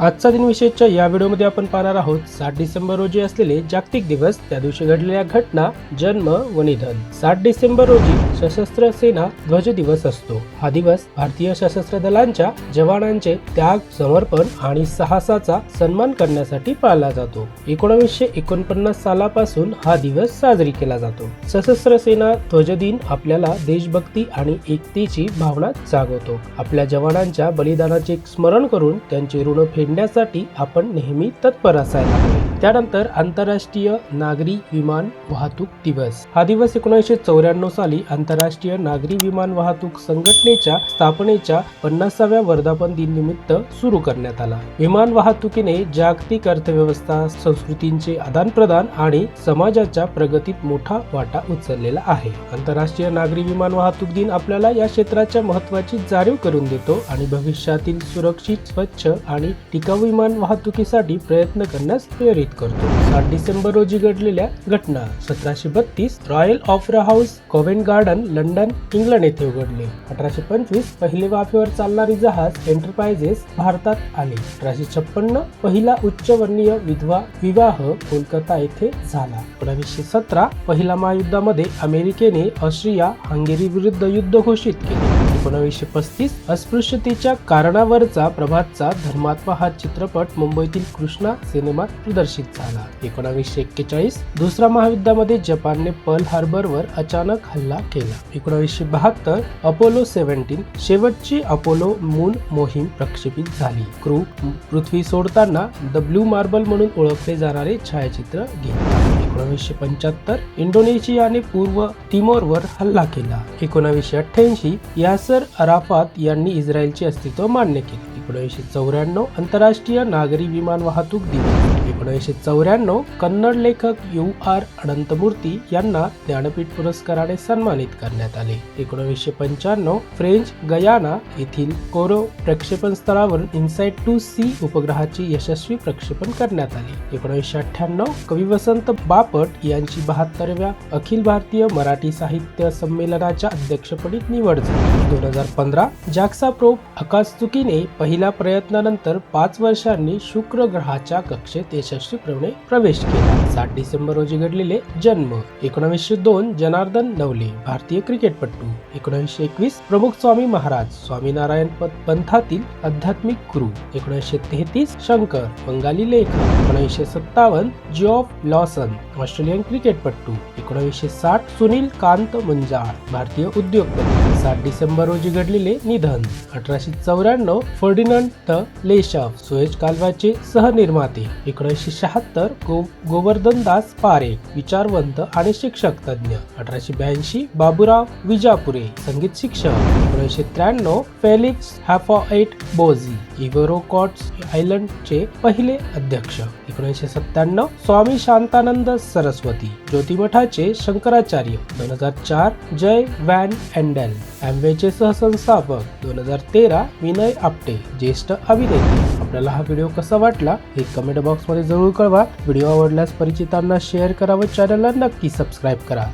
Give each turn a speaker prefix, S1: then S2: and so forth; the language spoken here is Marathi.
S1: आजचा दिन विशेषच्या या व्हिडिओमध्ये आपण पाहणार आहोत सात डिसेंबर रोजी असलेले जागतिक दिवस त्या दिवशी घडलेल्या घटना जन्म व निधन. सात डिसेंबर रोजी सशस्त्र सेना ध्वज दिवस असतो. हा दिवस भारतीय सशस्त्र दलांच्या जवानांचे त्याग समर्पण आणि साहसाचा सन्मान करण्यासाठी पाळला जातो. एकोणीसशे एकोणपन्नास सालापासून हा दिवस साजरी केला जातो. सशस्त्र सेना ध्वज दिन आपल्याला देशभक्ती आणि एकतेची भावना जागवतो. आपल्या जवानांच्या बलिदानाचे स्मरण करून त्यांचे ऋण फेडण्यासाठी आपण नेहमी तत्पर असायला हवे. त्यानंतर आंतरराष्ट्रीय नागरी विमान वाहतूक दिवस. हा दिवस एकोणीसशे चौऱ्याण्णव साली आंतरराष्ट्रीय नागरी विमान वाहतूक संघटनेच्या स्थापनेच्या पन्नासाव्या वर्धापन दिन निमित्त सुरू करण्यात आला. विमान वाहतुकीने जागतिक अर्थव्यवस्था संस्कृतींचे आदान प्रदान आणि समाजाच्या प्रगतीत मोठा वाटा उचललेला आहे. आंतरराष्ट्रीय नागरी विमान वाहतूक दिन आपल्याला या क्षेत्राच्या महत्वाची जाणीव करून देतो आणि भविष्यातील सुरक्षित स्वच्छ आणि टिकाऊ विमान वाहतुकीसाठी प्रयत्न करण्यास प्रेरित करतो. सात डिसेंबर रोजी घडलेल्या घटना सतराशे बत्तीस Royal Opera House Covent Garden London England येथे उघडले. अठराशे पंचवीस पहिले वाफेवर चालणारी जहाज एंटरप्राइजेस भारतात आले. अठराशे छप्पन्न पहिला उच्चवर्णीय विधवा विवाह कोलकाता येथे झाला. एकोणीसशे सतरा पहिल्या महायुद्धामध्ये अमेरिकेने ऑस्ट्रिया हंगेरी विरुद्ध युद्ध घोषित केले. एकोणीसशे पस्तीस अस्पृश्यतेच्या कारणावरचा प्रभातचा धर्मात्मा हा चित्रपट मुंबईतील कृष्णा सिनेमात प्रदर्शित झाला. एकोणावीसशे एक्केचाळीस दुसऱ्या महायुद्धामध्ये जपानने पर्ल हार्बरवर अचानक हल्ला केला. एकोणावीसशे बहात्तर अपोलो सेव्हन्टीन शेवटची अपोलो मून मोहीम प्रक्षेपित झाली. क्रू पृथ्वी सोडताना द ब्लू मार्बल म्हणून ओळखले जाणारे छायाचित्र घेतले. एकोणावीसशे पंच्याहत्तर इंडोनेशियाने पूर्व तिमोरवर हल्ला केला. एकोणावीसशे अठ्ठ्याऐंशी यासर अराफात यांनी इस्रायलचे अस्तित्व मान्य केले. एकोणीसशे चौऱ्याण्णव आंतरराष्ट्रीय नागरी विमान वाहतूक दिवस. एकोणीसशे चौऱ्याण्णव कन्नड लेखक यू आर अनंतमूर्ती यांना ज्ञानपीठ पुरस्काराने सन्मानित करण्यात आले. एकोणीसशे पंच्याण्णव फ्रेंच गयाना येथील कोरो प्रक्षेपण स्थळावर इन्साइट टू सी उपग्रहाचे यशस्वी प्रक्षेपण करण्यात आले. एकोणीसशे अठ्ठ्याण्णव कवी वसंत बापट यांची बहात्तरव्या अखिल भारतीय मराठी साहित्य संमेलनाच्या अध्यक्षपदी निवड झाली. दोन हजार पंधरा जाक्सा प्रोब चुकीने पहिल्या प्रयत्नानंतर पाच वर्षांनी शुक्र ग्रहाच्या कक्षेत यशस्वीपणे प्रवेश केला. सात डिसेंबर रोजी घडलेले जन्म. एकोणीसशे दोन जनार्दन नवले भारतीय क्रिकेटपटू. एकोणीसशे एकवीस प्रमुख स्वामी महाराज स्वामीनारायण पंथातील आध्यात्मिक गुरु. एकोणीसशे तेहतीस शंकर बंगाली लेखक. एकोणीसशे सत्तावन्न जॉफ लॉसन ऑस्ट्रेलियन क्रिकेटपटू. एकोणीसशे साठ सुनील कांत मुंजाळ भारतीय उद्योगपती. सात डिसेंबर रोजी घडलेले निधन. अठराशे चौऱ्याण्णव फर्डिनंड द लेशाव सुएज कालव्याचे सहनिर्माते. एकोणीसशे शहात्तर गो गोवर्धन दास विचारवंत आणि शिक्षक तज्ञ अठराशे ब्याऐंशी बाबूराव विजापुरे संगीत शिक्षक. एकोणीसशे त्र्याण्णव फेलिक्स हॅफॉएट बोझी इव्हरो कॉट्स आयलंडचे पहिले अध्यक्ष. एकोणीसशे सत्त्याण्णव स्वामी शांतानंद सरस्वती ज्योतिमठाचे शंकराचार्य. दोन हजार चार जय व्हॅन अँडेल अँवेचे सहसंस्थापक दोन हजार तेरा विनय आपटे ज्येष्ठ अभिनेते. आपल्याला हा व्हिडिओ कसा वाटला हे कमेंट बॉक्समध्ये जरूर कळवा. व्हिडिओ आवडल्यास परिचितांना शेअर करा व चॅनलला नक्की सबस्क्राईब करा.